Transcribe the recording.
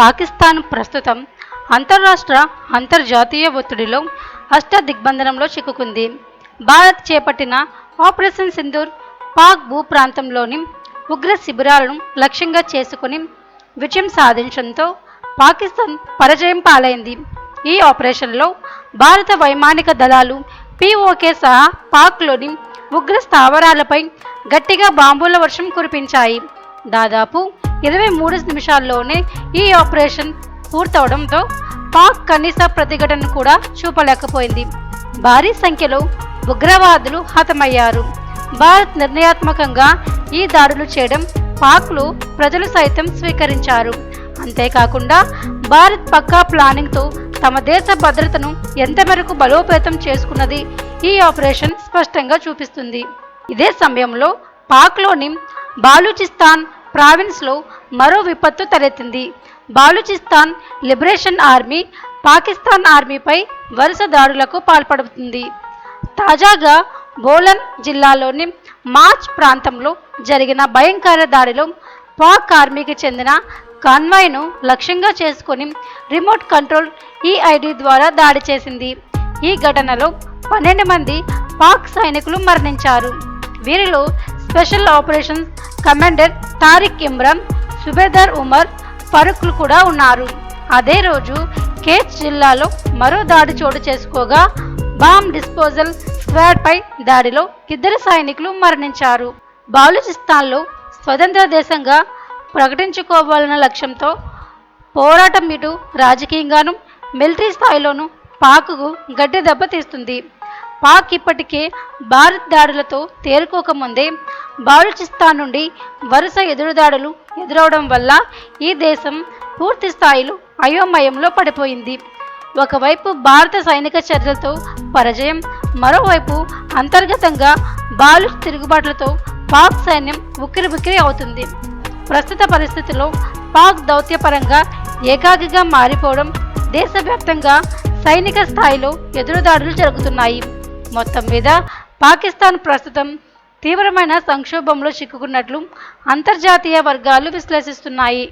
పాకిస్తాన్ ప్రస్తుతం అంతర్రాష్ట్ర అంతర్జాతీయ ఒత్తిడిలో అష్ట దిగ్బంధనంలో చిక్కుకుంది. భారత్ చేపట్టిన ఆపరేషన్ సింధూర్ పాక్ భూ ప్రాంతంలోని ఉగ్ర శిబిరాలను లక్ష్యంగా చేసుకుని విజయం సాధించడంతో పాకిస్తాన్ పరాజయం పాలైంది. ఈ ఆపరేషన్లో భారత వైమానిక దళాలు పిఓకే సహా పాక్లోని ఉగ్ర స్థావరాలపై గట్టిగా బాంబుల వర్షం కురిపించాయి. దాదాపు ఇరవై మూడు నిమిషాల్లోనే ఈ ఆపరేషన్ పూర్తవడంతో పాక్ కనీస ప్రతిఘటన కూడా చూపలేకపోయింది. భారీ సంఖ్యలో ఉగ్రవాదులు హతమయ్యారు. భారత్ నిర్ణయాత్మకంగా ఈ దాడులు చేయడం పాక్లు ప్రజలు సైతం స్వీకరించారు. అంతేకాకుండా భారత్ పక్కా ప్లానింగ్తో తమ దేశ భద్రతను ఎంతమేరకు బలోపేతం చేసుకున్నది ఈ ఆపరేషన్ స్పష్టంగా చూపిస్తుంది. ఇదే సమయంలో పాక్లోని బాలూచిస్తాన్ ప్రావిన్స్లో మరో విపత్తు తలెత్తింది బాలుచిస్తాన్ లిబరేషన్ ఆర్మీ పాకిస్తాన్ ఆర్మీపై వరుస దాడులకు పాల్పడుతుంది. తాజాగా బోలన్ జిల్లాలోని మార్చ్ ప్రాంతంలో జరిగిన భయంకర దాడిలో పాక్ ఆర్మీకి చెందిన కాన్వాయ్ను లక్ష్యంగా చేసుకుని రిమోట్ కంట్రోల్ ఈఐడి ద్వారా దాడి చేసింది. ఈ ఘటనలో పన్నెండు మంది పాక్ సైనికులు మరణించారు. వీరిలో special operations commander Tariq Imran Subedar Umar ఫరూక్లు కూడా ఉన్నారు. అదే రోజు కేచ్ జిల్లాలో మరో దాడి చోటు చేసుకోగా బాంబ్ డిస్పోజల్ స్క్వాడ్పై దాడిలో ఇద్దరు సైనికులు మరణించారు. బాలుచిస్తాన్లో స్వతంత్ర దేశంగా ప్రకటించుకోవాలన్న లక్ష్యంతో పోరాటం ఇటు రాజకీయంగాను మిలిటరీ స్థాయిలోనూ పాక్కు గట్టి దెబ్బ తీస్తుంది పాక్ ఇప్పటికే భారత్ దాడులతో తేరుకోకముందే బాలుచిస్తాన్ నుండి వరుస ఎదురుదాడులు ఎదురవడం వల్ల ఈ దేశం పూర్తి స్థాయిలో అయోమయంలో పడిపోయింది. ఒకవైపు భారత సైనిక చర్యలతో పరాజయం మరోవైపు అంతర్గతంగా బాలు తిరుగుబాట్లతో పాక్ సైన్యం ఉక్కిరిబిక్కిరి అవుతుంది. ప్రస్తుత పరిస్థితిలో పాక్ దౌత్యపరంగా ఏకాకిగా మారిపోవడం దేశవ్యాప్తంగా సైనిక స్థాయిలో ఎదురుదాడులు జరుగుతున్నాయి. మొత్తం మీద పాకిస్తాన్ ప్రస్తుతం తీవ్రమైన సంక్షోభంలో చిక్కుకున్నట్లు అంతర్జాతీయ వర్గాలు విశ్లేషిస్తున్నాయి.